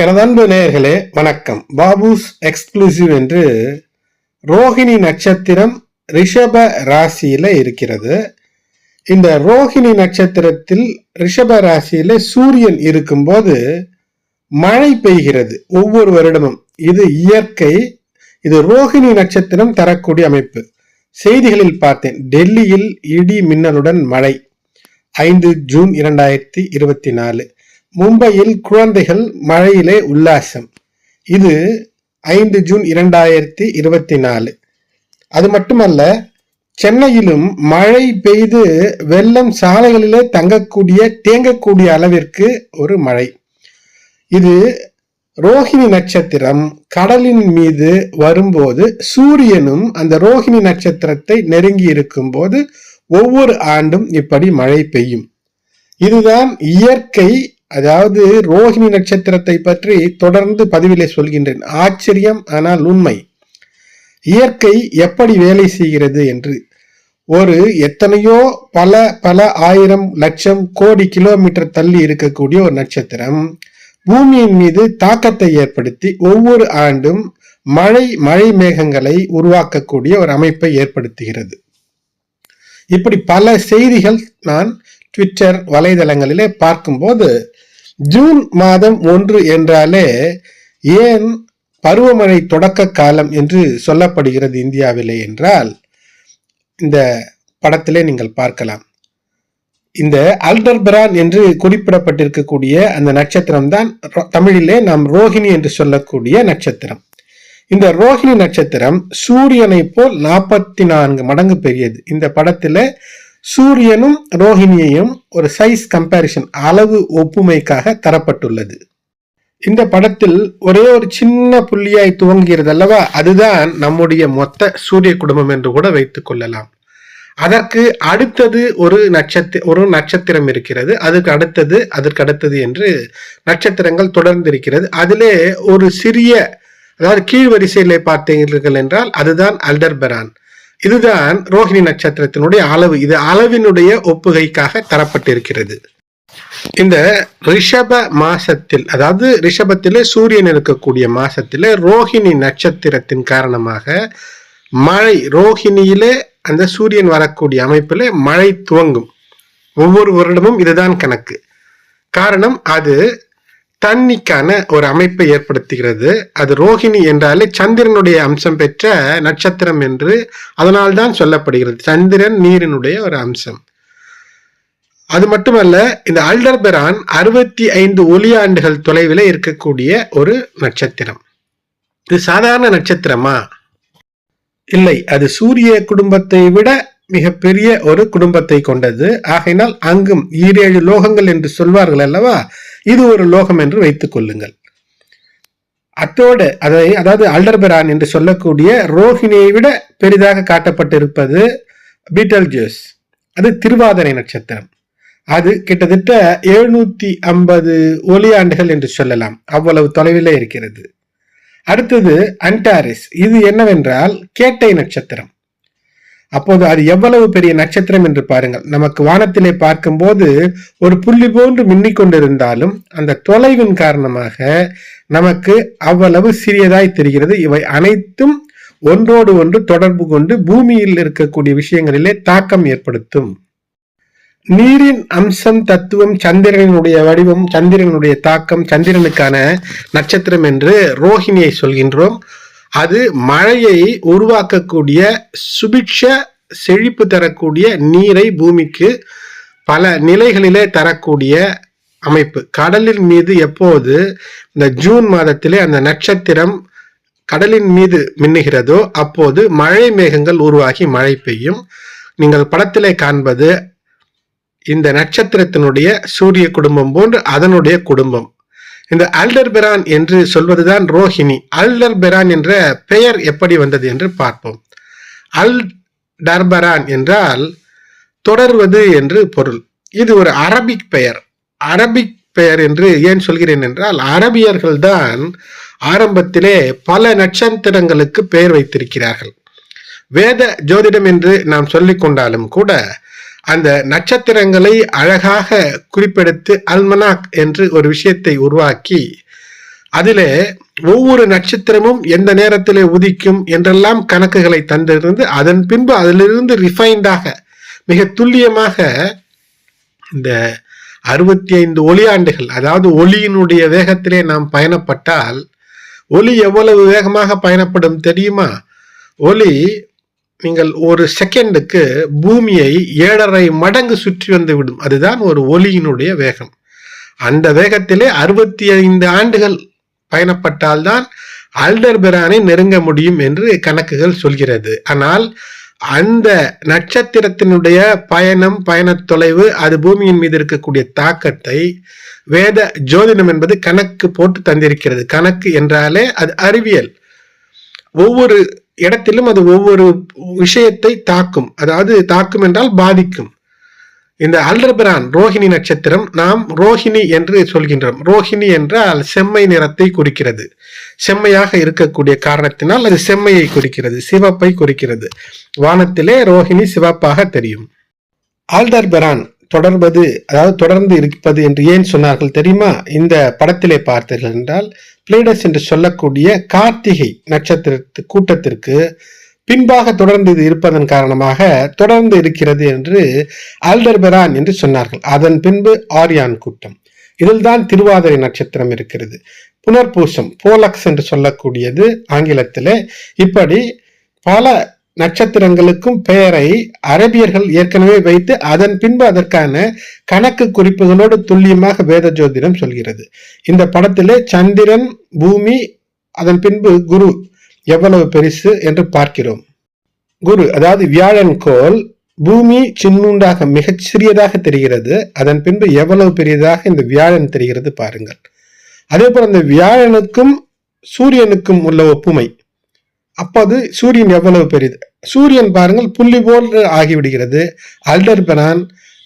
எனதன்பு நேயர்களே வணக்கம். பாபுஸ் எக்ஸ்க்ளூசிவ் என்று ரோஹிணி நட்சத்திரம் ரிஷப ராசியில் இருக்கிறது. இந்த ரோஹிணி நட்சத்திரத்தில் ரிஷப ராசியில் சூரியன் இருக்கும்போது மழை பெய்கிறது. ஒவ்வொரு வருடமும். இது இயற்கை இது ரோஹிணி நட்சத்திரம் தரக்கூடிய அமைப்பு. செய்திகளில் பார்த்தேன். டெல்லியில் இடி மின்னலுடன் மழை. ஐந்து ஜூன் இரண்டாயிரத்தி இருபத்தி நாலு. மும்பையில் குழந்தைகள் மழையிலே உல்லாசம். இது ஐந்து ஜூன் இரண்டாயிரத்தி இருபத்தி நாலு. அது மட்டுமல்ல சென்னையிலும் மழை பெய்து வெள்ளம் சாலைகளிலே தங்கக்கூடிய தேங்கக்கூடிய அளவிற்கு ஒரு மழை. இது ரோஹிணி நட்சத்திரம் கடலின் மீது வரும்போது சூரியனும் அந்த ரோஹிணி நட்சத்திரத்தை நெருங்கி இருக்கும்போது ஒவ்வொரு ஆண்டும் இப்படி மழை பெய்யும். இதுதான் இயற்கை அதாவது ரோஹிணி நட்சத்திரத்தை பற்றி தொடர்ந்து பதிவிலே சொல்கின்றேன். ஆச்சரியம் ஆனால் உண்மை. இயற்கை எப்படி வேலை செய்கிறது என்று. ஒரு எத்தனையோ பல பல ஆயிரம் லட்சம் கோடி கிலோமீட்டர் தள்ளி இருக்கக்கூடிய ஒரு நட்சத்திரம். பூமியின் மீது தாக்கத்தை ஏற்படுத்தி ஒவ்வொரு ஆண்டும் மழை மழை மேகங்களை உருவாக்கக்கூடிய ஒரு அமைப்பை ஏற்படுத்துகிறது. இப்படி பல செய்திகள் நான் ட்விட்டர் வலைதளங்களிலே பார்க்கும்போது ஜூன் மாதம் ஒன்று என்றாலே ஏன் பருவமழை தொடக்க காலம் என்று சொல்லப்படுகிறது இந்தியாவிலே என்றால் இந்த படத்திலே நீங்கள் பார்க்கலாம். இந்த அல்டர்பிரான் என்று குறிப்பிடப்பட்டிருக்கக்கூடிய அந்த நட்சத்திரம் தான் தமிழிலே நாம் ரோஹிணி என்று சொல்லக்கூடிய நட்சத்திரம். இந்த ரோஹிணி நட்சத்திரம் சூரியனை போல் நாற்பத்தி நான்கு மடங்கு பெரியது. இந்த படத்துல சூரியனும் ரோஹிணியையும் ஒரு சைஸ் கம்பேரிசன் அளவு ஒப்புமைக்காக தரப்பட்டுள்ளது. இந்த படத்தில் ஒரே ஒரு சின்ன புள்ளியாய் துவங்குகிறது அல்லவா அதுதான் நம்முடைய மொத்த சூரிய குடும்பம் என்று கூட வைத்துக் கொள்ளலாம். அதற்கு அடுத்தது ஒரு நட்சத்திர ஒரு நட்சத்திரம் இருக்கிறது. அதுக்கு அடுத்தது அதற்கு அடுத்தது என்று நட்சத்திரங்கள் தொடர்ந்து இருக்கிறது அதிலே ஒரு சிறிய அதாவது கீழ் வரிசையிலே பார்த்தீர்கள் என்றால் அதுதான் அல்டர்பெரான் இதுதான் ரோஹிணி நட்சத்திரத்தினுடைய அளவு. இது அளவினுடைய ஒப்புகைக்காக தரப்பட்டிருக்கிறது. இந்த ரிஷப மாசத்தில் அதாவது ரிஷபத்திலே சூரியன் இருக்கக்கூடிய மாசத்திலே ரோஹிணி நட்சத்திரத்தின் காரணமாக மழை ரோஹிணியிலே அந்த சூரியன் வரக்கூடிய அமைப்பில் மழை துவங்கும். ஒவ்வொரு வருடமும் இதுதான் கணக்கு. காரணம் அது தண்ணிக்கான ஒரு அமைப்பை ஏற்படுத்துகிறது. அது ரோஹிணி என்றாலே சந்திரனுடைய அம்சம் பெற்ற நட்சத்திரம் என்று அதனால்தான் சொல்லப்படுகிறது. சந்திரன் நீரினுடைய ஒரு அம்சம். அது மட்டுமல்ல இந்த அல்டர்பெரான் அறுபத்தி ஐந்து ஒளியாண்டுகள் தொலைவில் இருக்கக்கூடிய ஒரு நட்சத்திரம். இது சாதாரண நட்சத்திரமா? இல்லை. அது சூரிய குடும்பத்தை விட மிகப்பெரிய ஒரு குடும்பத்தை கொண்டது. ஆகையினால் அங்கும் ஈரேழு லோகங்கள் என்று சொல்வார்கள் அல்லவா? இது ஒரு லோகம் என்று வைத்துக் கொள்ளுங்கள். அத்தோடு அதை அதாவது அல்டர்பெரான் என்று சொல்லக்கூடிய ரோஹிணியை விட பெரிதாக காட்டப்பட்டிருப்பது பீட்டல் ஜூஸ் அது திருவாதிரை நட்சத்திரம். அது கிட்டத்தட்ட எழுநூத்தி ஐம்பது ஒளியாண்டுகள் என்று சொல்லலாம். அவ்வளவு தொலைவில் இருக்கிறது. அடுத்தது அன்டாரிஸ் இது என்னவென்றால் கேட்டை நட்சத்திரம். அப்போது அது எவ்வளவு பெரிய நட்சத்திரம் என்று பாருங்கள். நமக்கு வானத்திலே பார்க்கும்போது ஒரு புள்ளி போன்று மின்னிக் கொண்டிருந்தாலும் அந்த தொலைவின் காரணமாக நமக்கு அவ்வளவு சிறியதாய் தெரிகிறது. இவை அனைத்தும் ஒன்றோடு ஒன்று தொடர்பு கொண்டு பூமியில் இருக்கக்கூடிய விஷயங்களிலே தாக்கம் ஏற்படுத்தும். நீரின் அம்சம் தத்துவம் சந்திரனுடைய வடிவம் சந்திரனுடைய தாக்கம் சந்திரனுக்கான நட்சத்திரம் என்று ரோஹிணியை சொல்கின்றோம். அது மழையை உருவாக்கக்கூடிய சுபிக்ஷ செழிப்பு தரக்கூடிய நீரை பூமிக்கு பல நிலைகளிலே தரக்கூடிய அமைப்பு. கடலின் மீது எப்போது இந்த ஜூன் மாதத்திலே அந்த நட்சத்திரம் கடலின் மீது மின்னுகிறதோ அப்போது மழை மேகங்கள் உருவாகி மழை பெய்யும். நீங்கள் படத்திலே காண்பது இந்த நட்சத்திரத்தினுடைய சூரிய குடும்பம் போன்று அதனுடைய குடும்பம். இந்த அல்டர்பெரான் என்று சொல்வதுதான் ரோஹிணி அல்டர்பெரான் என்ற பெயர் எப்படி வந்தது என்று பார்ப்போம். அல் டர்பரான் என்றால் தொடர்வது என்று பொருள். இது ஒரு அரபிக் பெயர். அரபிக் பெயர் என்று ஏன் சொல்கிறேன் என்றால் அரபியர்கள் தான் ஆரம்பத்திலே பல நட்சத்திரங்களுக்கு பெயர் வைத்திருக்கிறார்கள். வேத ஜோதிடம் என்று நாம் சொல்லிக் கொண்டாலும் கூட அந்த நட்சத்திரங்களை அழகாக குறிப்பெடுத்து அல்மனாக் என்று ஒரு விஷயத்தை உருவாக்கி அதிலே ஒவ்வொரு நட்சத்திரமும் எந்த நேரத்திலே உதிக்கும் என்றெல்லாம் கணக்குகளை தந்திருந்து அதன் பின்பு அதிலிருந்து ரிஃபைண்டாக மிக துல்லியமாக இந்த அறுபத்தி ஐந்து ஒளியாண்டுகள் அதாவது ஒளியினுடைய வேகத்திலே நாம் பயணப்பட்டால் ஒளி எவ்வளவு வேகமாக பயணப்படும் தெரியுமா? ஒளி நீங்கள் ஒரு செகண்டுக்கு பூமியை ஏழரை மடங்கு சுற்றி வந்து விடும். அதுதான் ஒரு ஒளியினுடைய வேகம். அந்த வேகத்திலே அறுபத்தி ஐந்து ஆண்டுகள் பயணப்பட்டால்தான் அல்டர்பெரானை நெருங்க முடியும் என்று கணக்குகள் சொல்கிறது. ஆனால் அந்த நட்சத்திரத்தினுடைய பயணம் பயணத் தொலைவு அது பூமியின் மீது இருக்கக்கூடிய தாக்கத்தை வேத ஜோதிடம் என்பது கணக்கு போட்டு தந்திருக்கிறது. கணக்கு என்றாலே அது அறிவியல். ஒவ்வொரு இடத்திலும் அது ஒவ்வொரு விஷயத்தை தாக்கும். அதாவது தாக்கும் என்றால் பாதிக்கும். இந்த அல்ரபிரான் ரோஹிணி நட்சத்திரம் நாம் ரோஹிணி என்று சொல்கின்றோம். ரோஹிணி என்றால் செம்மை நிறத்தை குறிக்கிறது. செம்மையாக இருக்கக்கூடிய காரணத்தினால் அது செம்மையை குறிக்கிறது சிவப்பை குறிக்கிறது. வானத்திலே ரோஹிணி சிவப்பாக தெரியும். ஆல்டர்பெரான் தொடர்பது அதாவது தொடர்ந்து இருப்பது என்று ஏன் சொன்னார்கள் தெரியுமா? இந்த படத்திலே பார்த்தீர்கள் என்றால் பிளேடஸ் என்று சொல்லக்கூடிய கார்த்திகை நட்சத்திரத்து கூட்டத்திற்கு பின்பாக தொடர்ந்து இது இருப்பதன் காரணமாக தொடர்ந்து இருக்கிறது என்று ஆல்டர்பெரான் என்று சொன்னார்கள். அதன் பின்பு ஆரியான் கூட்டம். இதில்தான் திருவாதிரை நட்சத்திரம் இருக்கிறது. புனர்பூசம் போலக்ஸ் என்று சொல்லக்கூடியது ஆங்கிலத்திலே. இப்படி பல நட்சத்திரங்களுக்கும் பெயரை அரபியர்கள் ஏற்கனவே வைத்து அதன் பின்பு அதற்கான கணக்கு குறிப்புகளோடு துல்லியமாக வேத ஜோதிடம் சொல்கிறது. இந்த படத்திலே சந்திரன் பூமி அதன் பின்பு குரு எவ்வளவு பெருசு என்று பார்க்கிறோம். குரு அதாவது வியாழன் கோள் பூமி சின்னூண்டாக மிகச் சிறியதாக தெரிகிறது. அதன் பின்பு எவ்வளவு பெரியதாக இந்த வியாழன் தெரிகிறது பாருங்கள். அதே போல இந்த வியாழனுக்கும் சூரியனுக்கும் உள்ள ஒப்புமை. அப்போது சூரியன் எவ்வளவு பெரியது? சூரியன் பாருங்கள் புள்ளி போல் ஆகிவிடுகிறது. அல்டர்பனான்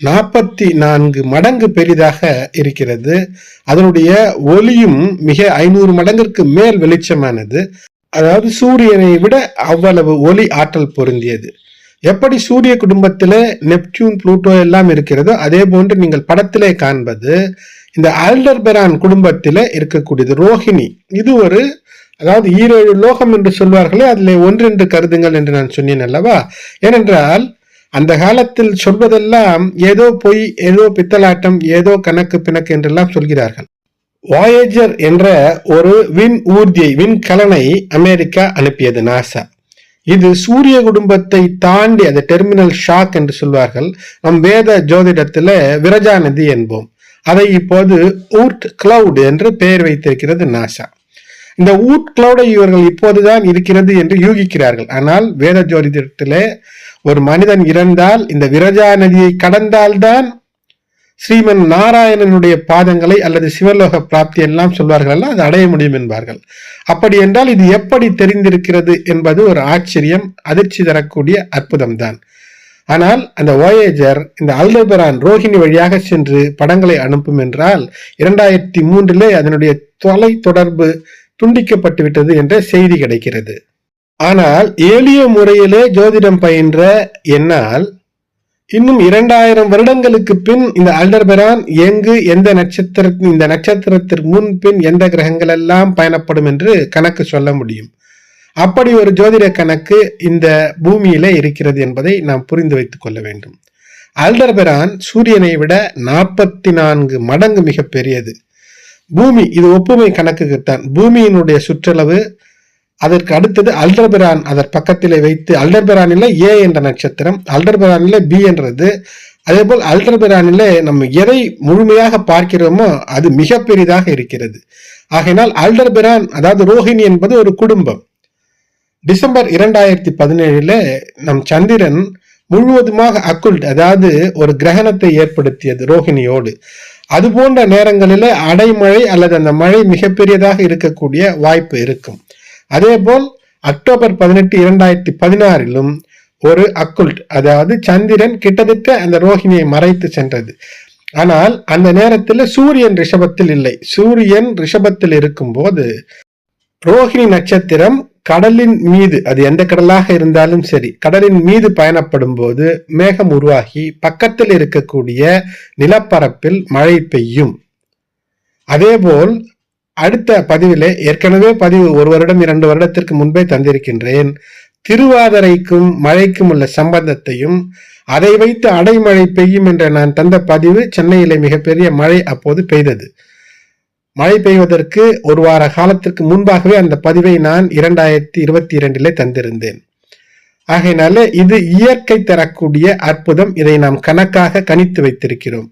நாற்பத்தி நான்கு மடங்கு பெரிதாக இருக்கிறது. அதனுடைய ஒளியும் மிக ஐநூறு மடங்கிற்கு மேல் வெளிச்சமானது. அதாவது சூரியனை விட அவ்வளவு ஒளி ஆற்றல் பொருந்தியது. எப்படி சூரிய குடும்பத்தில் நெப்டியூன் புளூட்டோ எல்லாம் இருக்கிறதோ அதே போன்று நீங்கள் படத்திலே காண்பது இந்த ஆல்டர்பெரான் குடும்பத்தில் இருக்கக்கூடியது ரோஹிணி. இது ஒரு அதாவது ஈரேழு லோகம் என்று சொல்வார்களே அதில் ஒன்றென்று கருதுங்கள் என்று நான் சொன்னேன் அல்லவா? ஏனென்றால் அந்த காலத்தில் சொல்வதெல்லாம் ஏதோ பொய் ஏதோ பித்தலாட்டம் ஏதோ கணக்கு பிணக்கு என்றெல்லாம் சொல்கிறார்கள். வாயேஜர் என்ற ஒரு விண் ஊர்தியை விண்கலனை அமெரிக்கா அனுப்பியது நாசா இது சூரிய குடும்பத்தை தாண்டி அது டெர்மினல் ஷாக் என்று சொல்வார்கள் நம் வேத ஜோதிடத்தில் விரஜா நதி என்போம். அதை இப்போது ஊர்ட் கிளவுட் என்று பெயர் வைத்திருக்கிறது நாசா இந்த ஊட்களோட இவர்கள் இப்போதுதான் இருக்கிறது என்று யூகிக்கிறார்கள். ஆனால் வேத ஜோதிடத்திலே ஒரு மனிதன் இறந்தால் இந்த விரஜா நதியை கடந்தால்தான் ஸ்ரீமன் நாராயணனுடைய பாதங்களை அல்லது சிவலோக பிராப்தி எல்லாம் சொல்வார்கள் அது அடைய முடியும் என்பார்கள். அப்படி என்றால் இது எப்படி தெரிந்திருக்கிறது என்பது ஒரு ஆச்சரியம் அதிர்ச்சி தரக்கூடிய அற்புதம் தான் ஆனால் அந்த ஓயேஜர் இந்த அல்டபரான் ரோஹிணி வழியாக சென்று படங்களை அனுப்பும் என்றால் இரண்டாயிரத்தி மூன்றிலே அதனுடைய தொலை தொடர்பு துண்டிக்கப்பட்டுவிட்டது என்ற செய்தி கிடைக்கிறது. ஆனால் எளிய முறையிலே ஜோதிடம் பயின்ற என்னால் இன்னும் இரண்டாயிரம் வருடங்களுக்கு பின் இந்த அல்டர்பெரான் எங்கு எந்த நட்சத்திர இந்த நட்சத்திரத்திற்கு முன் பின் எந்த கிரகங்கள் எல்லாம் பயணப்படும் என்று கணக்கு சொல்ல முடியும். அப்படி ஒரு ஜோதிட கணக்கு இந்த பூமியில இருக்கிறது என்பதை நாம் புரிந்து வைத்துக் கொள்ள வேண்டும். அல்டர்பெரான் சூரியனை விட நாற்பத்தி நான்கு மடங்கு மிக பெரியது. பூமி இது ஒப்புமை கணக்குக்குத்தான் பூமியினுடைய சுற்றளவு அதற்கு அடுத்தது அல்டர்பெரான் அதன் பக்கத்திலே வைத்து அல்டர்பெரானில் ஏ என்ற நட்சத்திரம் அல்டர்பெரானில் பி என்றது. அதே போல் அல்டர்பெரானில் நம்ம எதை முழுமையாக பார்க்கிறோமோ அது மிக பெரிதாக இருக்கிறது. ஆகையினால் அல்டர்பெரான் அதாவது ரோஹிணி என்பது ஒரு குடும்பம். டிசம்பர் இரண்டாயிரத்தி பதினேழுல நம் சந்திரன் முழுவதுமாக அக்குல்ட் அதாவது ஒரு கிரகணத்தை ஏற்படுத்தியது ரோஹிணியோடு. அது போன்ற நேரங்களில் அடைமழை அல்லது அந்த மழை மிகப்பெரியதாக இருக்கக்கூடிய வாய்ப்பு இருக்கும். அதே போல் அக்டோபர் பதினெட்டு இரண்டாயிரத்தி பதினாறிலும் ஒரு அக்குல்ட் அதாவது சந்திரன் கிட்டத்தட்ட அந்த ரோஹிணியை மறைத்து சென்றது. ஆனால் அந்த நேரத்தில் சூரியன் ரிஷபத்தில் இல்லை. சூரியன் ரிஷபத்தில் இருக்கும்போது ரோஹிணி நட்சத்திரம் கடலின் மீது அது எந்த கடலாக இருந்தாலும் சரி கடலின் மீது பயணப்படும் போது மேகம் உருவாகி பக்கத்தில் இருக்கக்கூடிய நிலப்பரப்பில் மழை பெய்யும். அதேபோல் அடுத்த பதிவிலே ஏற்கனவே பதிவு ஒரு வருடம் இரண்டு வருடத்திற்கு முன்பே தந்திருக்கின்றேன். திருவாதிரைக்கும் மழைக்கும் உள்ள சம்பந்தத்தையும் அதை வைத்து அடைமழை பெய்யும் என்ற நான் தந்த பதிவு சென்னையிலே மிகப்பெரிய மழை அப்போது பெய்தது. மழை பெய்வதற்கு ஒரு வார காலத்திற்கு முன்பாகவே அந்த பதிவை நான் இரண்டாயிரத்தி இருபத்தி இரண்டிலே தந்திருந்தேன். ஆகையினால இது இயற்கை தரக்கூடிய அற்புதம். இதை நாம் கணக்காக கணித்து வைத்திருக்கிறோம்.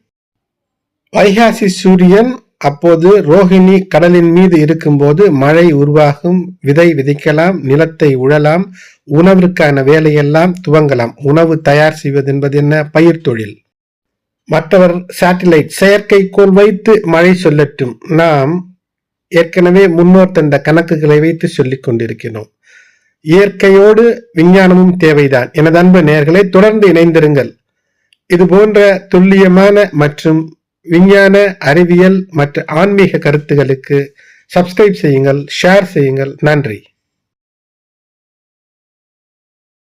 வைகாசி சூரியன் அப்போது ரோஹிணி கடலின் மீது இருக்கும்போது மழை உருவாகும். விதை விதைக்கலாம் நிலத்தை உழலாம் உணவிற்கான வேலையெல்லாம் துவங்கலாம். உணவு தயார் செய்வது என்பது என்ன? பயிர் தொழில். மற்றவர் சேட்டிலைட் செயற்கைக்கோள் வைத்து மழை சொல்லட்டும். நாம் ஏற்கனவே முன்னோர் தந்த கணக்குகளை வைத்து சொல்லிக் கொண்டிருக்கிறோம். இயற்கையோடு விஞ்ஞானமும் தேவைதான். எனது அன்பு நேர்களை தொடர்ந்து இணைந்திருங்கள். இது போன்ற துல்லியமான மற்றும் விஞ்ஞான அறிவியல் மற்றும் ஆன்மீக கருத்துகளுக்கு சப்ஸ்கிரைப் செய்யுங்கள் ஷேர் செய்யுங்கள். நன்றி.